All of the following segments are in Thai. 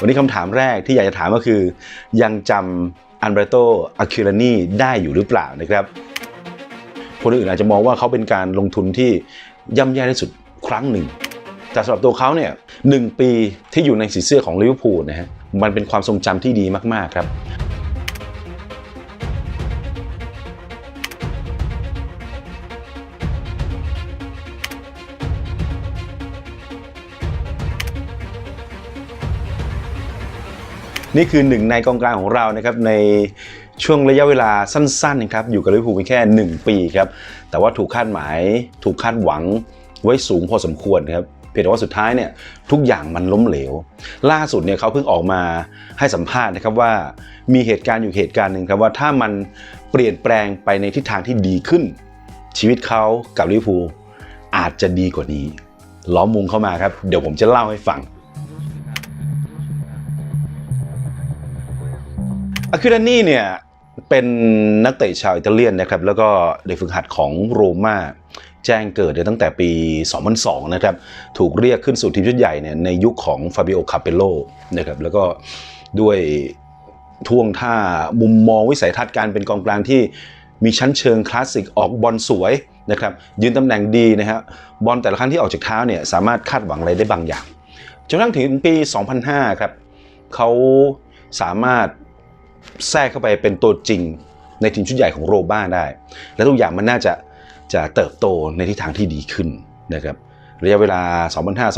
วันนี้คำถามแรกที่อยากจะถามก็คือ ยังจำอันเบรโตอะคิลานีได้อยู่หรือเปล่านะครับ คนอื่นอาจจะมองว่าเขาเป็นการลงทุนที่ย่ำแย่ที่สุดครั้งหนึ่ง แต่สำหรับตัวเขาเนี่ยหนึ่งปีที่อยู่ในสีเสื้อของลิเวอร์พูลนะฮะมันเป็นความทรงจำที่ดีมากๆครับ นี่คือหนึ่งในกองกลางของเรานะครับในช่วงระยะเวลาสั้นๆนะครับอยู่กับลิเวอร์พูลเพียงแค่ 1 ปีครับแต่ว่าถูกคาดหมายถูกคาดหวังไว้สูงพอสมควรครับเพียงแต่ว่าสุดท้ายเนี่ยทุกอย่างมันล้มเหลว ล่าสุดเนี่ยเขาเพิ่งออกมาให้สัมภาษณ์นะครับว่ามีเหตุการณ์อยู่เหตุการณ์หนึ่งครับว่าถ้ามันเปลี่ยนแปลงไปในทิศทางที่ดีขึ้น ชีวิตเขากับลิเวอร์พูลอาจจะดีกว่านี้ ล้อมมุงเข้ามาครับ เดี๋ยวผมจะเล่าให้ฟัง อาคิรานี่เนี่ยเป็นนักเตะชาวอิตาเลียนนะครับแล้วก็เด็กฝึกหัดของโรม่าแจ้งเกิดตั้งแต่ปี 2002 นะครับ ถูกเรียกขึ้นสู่ทีมชุดใหญ่เนี่ยในยุคของฟาบิโอ คาเปโลนะครับ แล้วก็ด้วยท่วงท่ามุมมองวิสัยทัศน์การเป็นกองกลางที่มีชั้นเชิงคลาสสิกออกบอลสวยนะครับ ยืนตำแหน่งดีนะฮะบอลแต่ละครั้งที่ออกจากเท้าเนี่ยสามารถคาดหวังอะไรได้บางอย่าง จนกระทั่งถึงปี 2005 ครับเขาสามารถ แทรกเข้าไปเป็นตัวจริงในทีมชุดใหญ่ของโรบ้าได้ และทุกอย่างมันน่าจะจะเติบโตในทิศทางที่ดีขึ้นนะครับระยะเวลา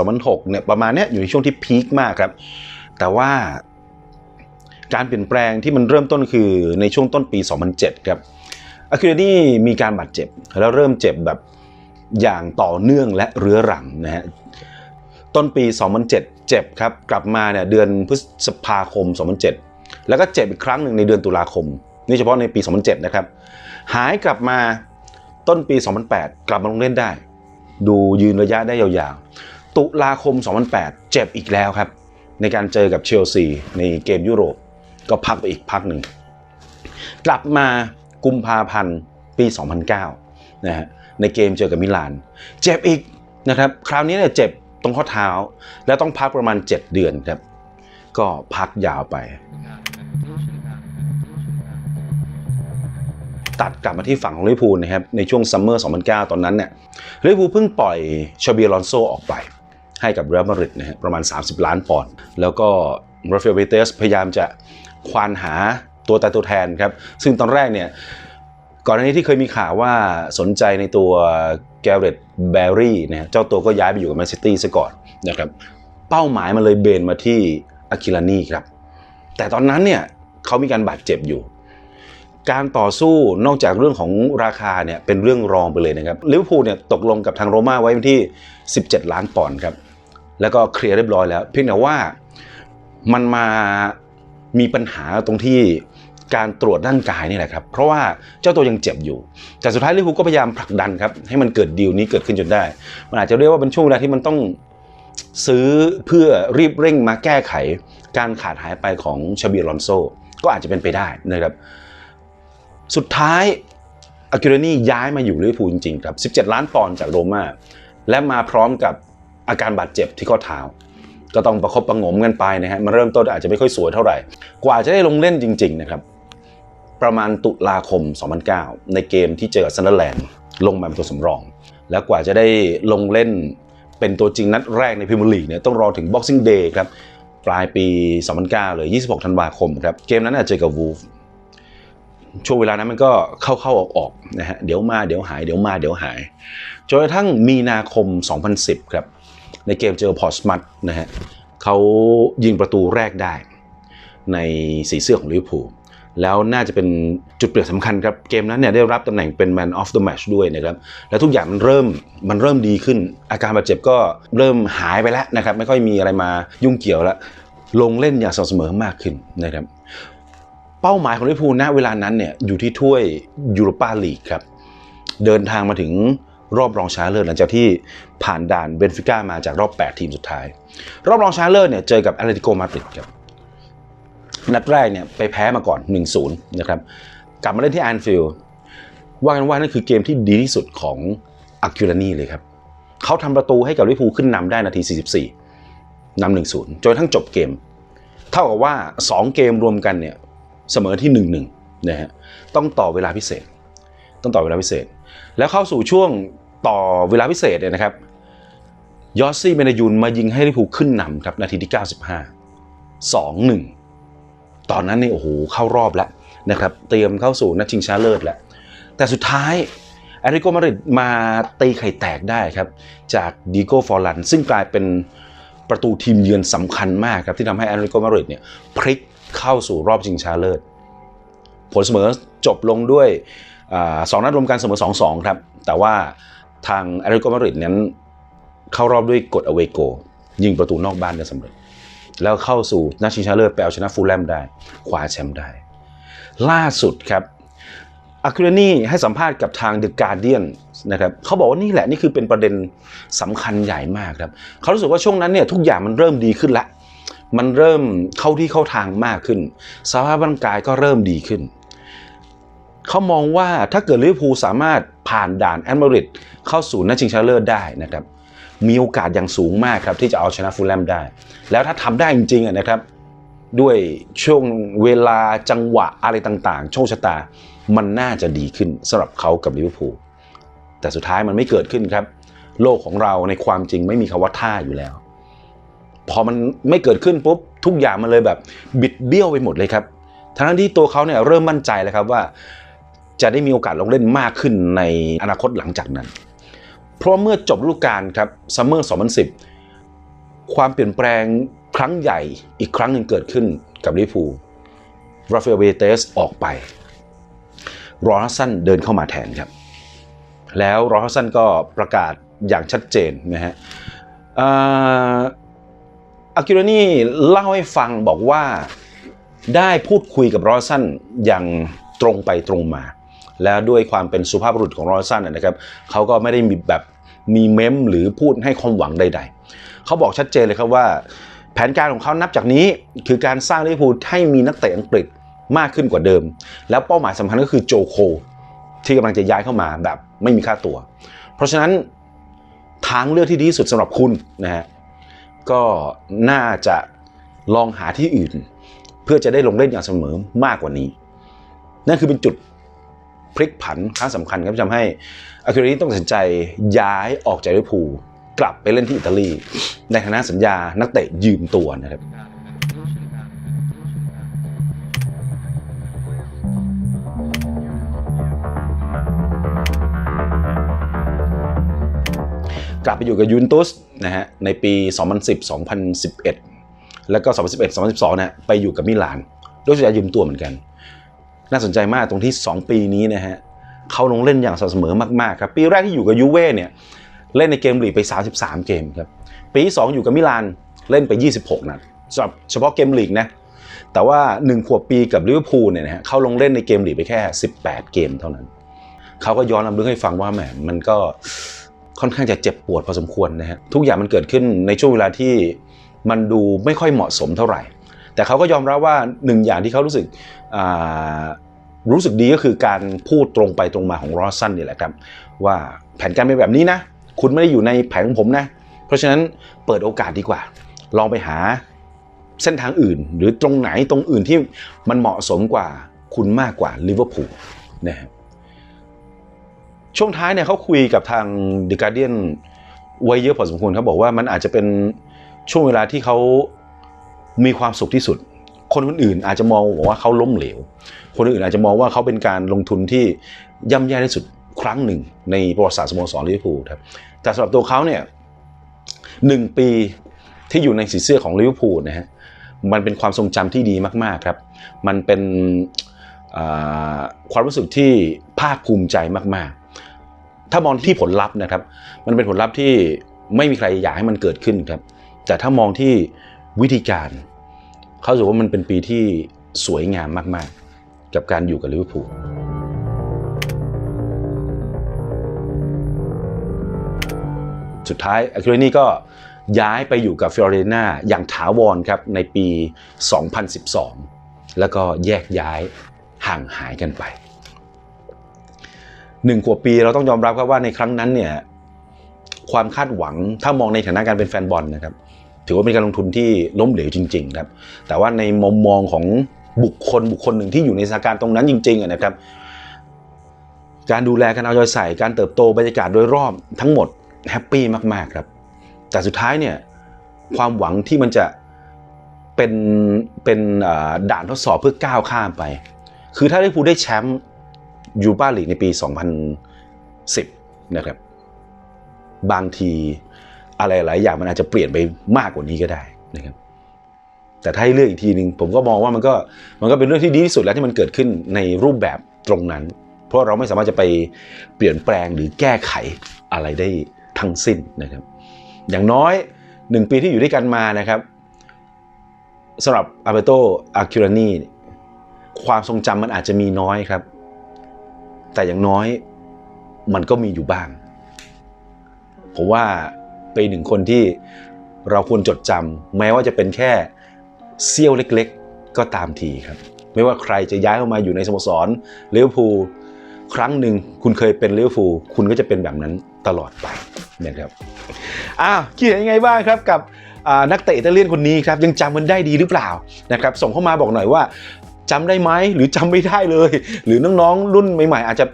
2005-2006เนี่ยประมาณเนี้ยอยู่ในช่วงที่พีคมากครับ แต่ว่าการเปลี่ยนแปลงที่มันเริ่มต้นคือในช่วงต้นปี 2007 ครับอาคิเรนี่มีการบาดเจ็บ แล้วเริ่มเจ็บแบบอย่างต่อเนื่องและเรื้อรังนะฮะต้นปี 2007 เจ็บครับ กลับมาเนี่ยเดือนพฤษภาคม 2007 แล้วก็เจ็บอีกครั้งหนึ่งในเดือนตุลาคม นี่เฉพาะในปี 2007 นะครับ หายกลับมาต้นปี 2008 กลับมาลงเล่นได้ ดูยืนระยะได้ยาวๆ ตุลาคม 2008 เจ็บอีกแล้วครับ ในการเจอกับเชลซีในเกมยุโรป ก็พักไปอีกพักหนึ่ง กลับมากุมภาพันธ์ปี 2009 นะฮะ ในเกมเจอกับมิลาน เจ็บอีกนะครับ คราวนี้เนี่ยเจ็บตรงข้อเท้า แล้วต้องพักประมาณ 7 เดือนครับ ก็พักยาวไป ตัดกลับมาที่ฝั่งของลิเวอร์พูลนะครับในช่วงซัมเมอร์ 2009 ตอนนั้นเนี่ยลิเวอร์พูลเพิ่งปล่อยชาเบียลอนโซออกไป ให้กับเรอัลมาดริดนะฮะประมาณ 30 ล้านปอนด์แล้วก็ราฟาเอลเบเตสพยายามจะควานหาตัวแต่ตัวแทนครับ ซึ่งตอนแรกเนี่ยก่อนหน้านี้ที่เคยมีข่าวว่าสนใจในตัวแกเรตแบร์รี่นะเจ้าตัวก็ย้ายไปอยู่กับแมนซิตี้ซะก่อนนะครับเป้าหมายมันเลยเบนมาที่อาคิลานี่ครับแต่ตอนนั้นเนี่ยเขามีการบาดเจ็บอยู่ การต่อสู้นอกจากเรื่องของราคาเนี่ยเป็นเรื่องรองไปเลยนะครับลิเวอร์พูลเนี่ยตกลงกับทางโรม่าไว้ที่ 17 ล้านปอนด์ครับแล้วก็เคลียร์เรียบร้อยแล้วเพียงแต่ว่ามันมามีปัญหาตรงที่การตรวจร่างกายนี่แหละครับ เพราะว่าเจ้าตัวยังเจ็บอยู่ แต่สุดท้ายลิเวอร์พูลก็พยายามผลักดันครับให้มันเกิดดีลนี้เกิดขึ้นจนได้ มันอาจจะเรียกว่าเป็นช่วงเวลาที่มันต้องซื้อเพื่อรีบเร่งมาแก้ไข การขาดหายไปของชาบีลอนโซก็อาจจะเป็นไปได้นะครับ สุดท้ายอากิเรนี่ย้ายมาอยู่ลิเวอร์พูลจริงๆครับ 17 ล้านปอนด์จากโรม่าและมาพร้อมกับอาการบาดเจ็บที่ข้อเท้า ก็ต้องประคบประงมกันไปนะฮะมันเริ่มต้นอาจจะไม่ค่อยสวยเท่าไหร่ กว่าจะได้ลงเล่นจริง ๆ นะครับ ประมาณตุลาคม 2009 ในเกมที่เจอกับซันเดอร์แลนด์ลงมาเป็นตัวสำรอง แล้วกว่าจะได้ลงเล่นเป็นตัวจริงนัดแรกในพรีเมียร์ลีกเนี่ยต้องรอถึง Boxing Day ครับปลายปี 2009 เลย 26 ธันวาคมครับเกมนั้นอาจเจอกับวูฟ ช่วงเวลานั้นมันก็เข้าๆออกๆนะฮะเดี๋ยวมาเดี๋ยวหายเดี๋ยวมาเดี๋ยวหายจนกระทั่งมีนาคม 2010 ครับ ในเกมเจอพอสมัตนะฮะเขายิงประตูแรกได้ ในสีเสื้อของลิเวอร์พูลแล้วน่าจะเป็นจุดเปลี่ยนสำคัญครับ เกมนั้นเนี่ยได้รับตำแหน่งเป็น Man of the Match ด้วยนะครับ แล้วทุกอย่างมันเริ่มมันเริ่มดีขึ้น อาการบาดเจ็บก็เริ่มหายไปแล้วนะครับ ไม่ค่อยมีอะไรมายุ่งเกี่ยวแล้ว ลงเล่นอย่างสม่ำเสมอมากขึ้นนะครับ เป้าหมายของลิเวอร์พูลณเวลานั้นเนี่ยอยู่ที่ถ้วยยูโรปาลีกครับ เดินทางมาถึงรอบรองชนะเลิศหลังจากที่ผ่านด่านเบนฟิก้ามาจากรอบ 8 ทีมสุดท้าย รอบรองชนะเลิศเนี่ยเจอกับแอตเลติโกมาดริดครับนัดแรกเนี่ยไปแพ้มาก่อน 1-0 นะครับ กลับมาเล่นที่แอนฟิลด์ว่ากันว่านั่นคือเกมที่ดีที่สุดของอากิลานีเลยครับเขาทำประตูให้กับลิเวอร์พูลขึ้นนำได้นาที 44นำ1-0 จนทั้งจบเกม เท่ากับว่า 2 เกมรวมกันเนี่ย เสมอที่1-1นะฮะต้องต่อเวลาพิเศษ ต้องต่อเวลาพิเศษ แล้วเข้าสู่ช่วงต่อเวลาพิเศษเนี่ยนะครับยอสซี่เมนายูนมายิงให้ลิเวอร์พูลขึ้นนำครับนาทีที่ 95 2-1 ตอนนั้นนี่โอ้โหเข้ารอบแล้วนะครับเตรียมเข้าสู่นัดชิงชนะเลิศแล้วแต่สุดท้ายแอตเลติโกมาริดมาตีไข่แตกได้ครับ จากดิโก้ฟอร์ลันซึ่งกลายเป็นประตูทีมเยือนสำคัญมากครับ ที่ทำให้แอตเลติโกมาริดเนี่ยพลิก เข้าสู่รอบชิงชนะเลิศ ผลเสมอจบลงด้วยอสองนัดรวมกันเสมอ 2-2 ครับ แต่ว่าทางแอตเลติโกมาดริดนั้นเข้ารอบด้วยกดอเวโก ยิงประตูนอกบ้านได้สำเร็จ แล้วเข้าสู่นัดชิงชนะเลิศไปเอาชนะฟูลแลมได้คว้าแชมป์ได้ ล่าสุดครับอาคิเรนี่ให้สัมภาษณ์กับทาง The Guardian นะครับเขาบอกว่านี่แหละนี่คือเป็นประเด็นสำคัญใหญ่มากครับเขารู้สึกว่าช่วงนั้นเนี่ยทุกอย่างมันเริ่มดีขึ้นละ มันเริ่มเข้าที่เข้าทางมากขึ้น สภาพร่างกายก็เริ่มดีขึ้น เขามองว่าถ้าเกิดลิเวอร์พูลสามารถผ่านด่านแอนมาริดเข้าสู่นัดชิงชนะเลิศได้นะครับ มีโอกาสอย่างสูงมากครับที่จะเอาชนะฟูลแลมได้ แล้วถ้าทำได้จริงๆนะครับ ด้วยช่วงเวลาจังหวะอะไรต่างๆ โชคชะตา มันน่าจะดีขึ้นสำหรับเขากับลิเวอร์พูลแต่สุดท้ายมันไม่เกิดขึ้นครับ โลกของเราในความจริงไม่มีคำว่าท่าอยู่แล้ว พอมันไม่เกิดขึ้นปุ๊บทุกอย่างมันเลยแบบ บิดเบี้ยวไปหมดเลยครับ ทั้งที่ตัวเขาเนี่ยเริ่มมั่นใจแล้วครับว่าจะได้มีโอกาสลงเล่นมากขึ้นในอนาคตหลังจากนั้น เพราะเมื่อจบฤดูกาลครับซัมเมอร์ 2010 ความเปลี่ยนแปลงครั้งใหญ่อีกครั้งหนึ่งเกิดขึ้นกับลิเวอร์พูราฟาเอลเบเตสออกไป รอฮัสซันเดินเข้ามาแทนครับ แล้วรอฮัสซันก็ประกาศอย่างชัดเจนนะฮะ อากิโรนี่เล่าให้ฟังบอกว่าได้พูดคุยกับรอสซันอย่างตรงไปตรงมา แล้วด้วยความเป็นสุภาพบุรุษของรอสซันนะนะครับเขาก็ไม่ได้มีแบบมีเมมหรือพูดให้ความหวังใด ๆ เขาบอกชัดเจนเลยครับว่า แผนการของเขานับจากนี้คือการสร้างลิเวอร์พูลให้มีนักเตะอังกฤษมากขึ้นกว่าเดิม แล้วเป้าหมายสำคัญก็คือโจโค ที่กำลังจะย้ายเข้ามาแบบไม่มีค่าตัว เพราะฉะนั้นทางเลือกที่ดีที่สุดสำหรับคุณนะฮะ ก็น่าจะลองหาที่อื่น เพื่อจะได้ลงเล่นอย่างเสมอมากกว่านี้ นั่นคือเป็นจุดพลิกผันครั้งสำคัญครับทำให้อากิเรนี่ต้องตัดสินใจย้ายออกจากลิเวอร์พูลกลับไปเล่นที่อิตาลี ในฐานะสัญญานักเตะยืมตัวนะครับ กลับไปอยู่กับยูนตุสนะฮะในปี 2010 2011 แล้วก็ 2011 2012เนี่ยไปอยู่กับมิลานด้วยสัญญายืมตัวเหมือนกัน น่าสนใจมากตรงที่ 2 ปีนี้นะฮะเขาลงเล่นอย่างสม่ำเสมอมากๆครับปีแรกที่อยู่กับยูเว่เนี่ยเล่นในเกมลีกไป 33 เกมครับปีที่2อยู่กับมิลานเล่นไป 26นัดจับเฉพาะเกมลีกนะแต่ว่า 1 ขวบปีกับลิเวอร์พูลเนี่ยนะฮะเขาลงเล่นในเกมลีกไปแค่ 18 เกมเท่านั้น เขาก็ย้อนรำลึกให้ฟังว่าแหมมันก็ ค่อนข้างจะเจ็บปวดพอสมควรนะฮะทุกอย่างมันเกิดขึ้นในช่วงเวลาที่มันดูไม่ค่อยเหมาะสมเท่าไหร่ แต่เขาก็ยอมรับว่าหนึ่งอย่างที่เขารู้สึกรู้สึกดีก็คือการพูดตรงไปตรงมาของรอสซันนี่แหละครับ ว่าแผนการเป็นแบบนี้นะ คุณไม่ได้อยู่ในแผนของผมนะ เพราะฉะนั้นเปิดโอกาสดีกว่า ลองไปหาเส้นทางอื่น หรือตรงไหนตรงอื่นที่มันเหมาะสมกว่าคุณมากกว่าลิเวอร์พูลนะครับ ช่วงท้ายเนี่ยเขาคุยกับทาง The Guardian ไว้เยอะพอสมควรเขาบอกว่ามันอาจจะเป็นช่วงเวลาที่เขามีความสุขที่สุด คนคนอื่นอาจจะมองว่าเขาล้มเหลว คนอื่นอาจจะมองว่าเขาเป็นการลงทุนที่ย่ำแย่ที่สุดครั้งหนึ่ง ในประวัติศาสตร์สโมสรลิเวอร์พูลครับแต่สำหรับตัวเขาเนี่ยหนึ่งปีที่อยู่ในสีเสื้อของลิเวอร์พูลนะฮะมันเป็นความทรงจำที่ดีมากๆครับ มันเป็นความรู้สึกที่ ภาคภูมิใจมากๆ ถ้ามองที่ผลลัพธ์นะครับ มันเป็นผลลัพธ์ที่ไม่มีใครอยากให้มันเกิดขึ้นครับ แต่ถ้ามองที่วิธีการ เขาถือว่ามันเป็นปีที่สวยงามมากๆ กับการอยู่กับลิเวอร์พูลสุดท้ายอาคิเรนี่ก็ย้ายไปอยู่กับฟิออเรนนาอย่างถาวรครับในปี 2012 แล้วก็แยกย้ายห่างหายกันไป หนึ่งขวบปีเราต้องยอมรับครับว่าในครั้งนั้นเนี่ยความคาดหวังถ้ามองในฐานะการเป็นแฟนบอลนะครับ ถือว่าเป็นการลงทุนที่ล้มเหลวจริง ๆ ครับ แต่ว่าในมุมมองของบุคคลบุคคลหนึ่งที่อยู่ในสถานการณ์ตรงนั้นจริงๆนะครับ การดูแลการเอาใจใส่การเติบโตบรรยากาศโดยรอบทั้งหมดแฮปปี้มากๆครับ แต่สุดท้ายเนี่ยความหวังที่มันจะเป็นเป็นด่านทดสอบเพื่อก้าวข้ามไป คือถ้าลิเวอร์พูลได้แชมป์ ยูฟ่าลีกในปี 2010 นะครับ บางทีอะไรหลายอย่างมันอาจจะเปลี่ยนไปมากกว่านี้ก็ได้นะครับ แต่ถ้าให้เลือกอีกทีหนึ่งผมก็มองว่ามันก็มันก็เป็นเรื่องที่ดีที่สุดแล้วที่มันเกิดขึ้นในรูปแบบตรงนั้น เพราะเราไม่สามารถจะไปเปลี่ยนแปลงหรือแก้ไขอะไรได้ทั้งสิ้นนะครับ อย่างน้อยหนึ่งปีที่อยู่ด้วยกันมานะครับสำหรับอาเบโตอาคิรานีความทรงจำมันอาจจะมีน้อยครับ แต่อย่างน้อยมันก็มีอยู่บ้าง ผมว่าเป็นหนึ่งคนที่เราควรจดจำแม้ว่าจะเป็นแค่เสี้ยวเล็กๆ ก็ตามทีครับ ไม่ว่าใครจะย้ายเข้ามาอยู่ในสโมสรเลิเวอร์พูครั้งหนึ่งคุณเคยเป็นเลิเวอร์พูคุณก็จะเป็นแบบนั้นตลอดไปนะครับอ้าวคิดเห็นยังไงบ้างครับกับนักเตะอิตาเลียนคนนี้ครับยังจำมันได้ดีหรือเปล่านะครับส่งเข้ามาบอกหน่อยว่า จำได้ไหมหรือจำไม่ได้เลย หรือน้องๆรุ่นใหม่ๆ อาจจะ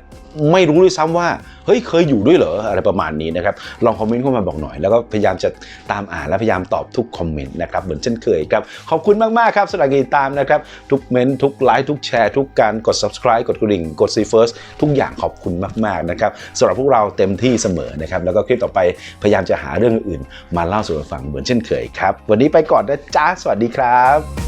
ไม่รู้ด้วยซ้ำว่าเฮ้ยเคยอยู่ด้วยเหรออะไรประมาณนี้นะครับลองคอมเมนต์เข้ามาบอกหน่อย แล้วก็พยายามจะตามอ่านและพยายามตอบทุกคอมเมนต์นะครับเหมือนเช่นเคยครับ ขอบคุณมาก ๆ ครับสำหรับการติดตามนะครับ ทุกเมนต์ทุกไลค์ทุกแชร์ทุกการกด subscribe กดกระดิ่งกด see first ทุกอย่างขอบคุณมาก ๆ นะครับสำหรับพวกเราเต็มที่เสมอนะครับแล้วก็คลิปต่อไปพยายามจะหาเรื่องอื่น มาเล่าสู่กันฟังเหมือนเช่นเคยครับวันนี้ไปก่อนนะจ้าสวัสดีครับ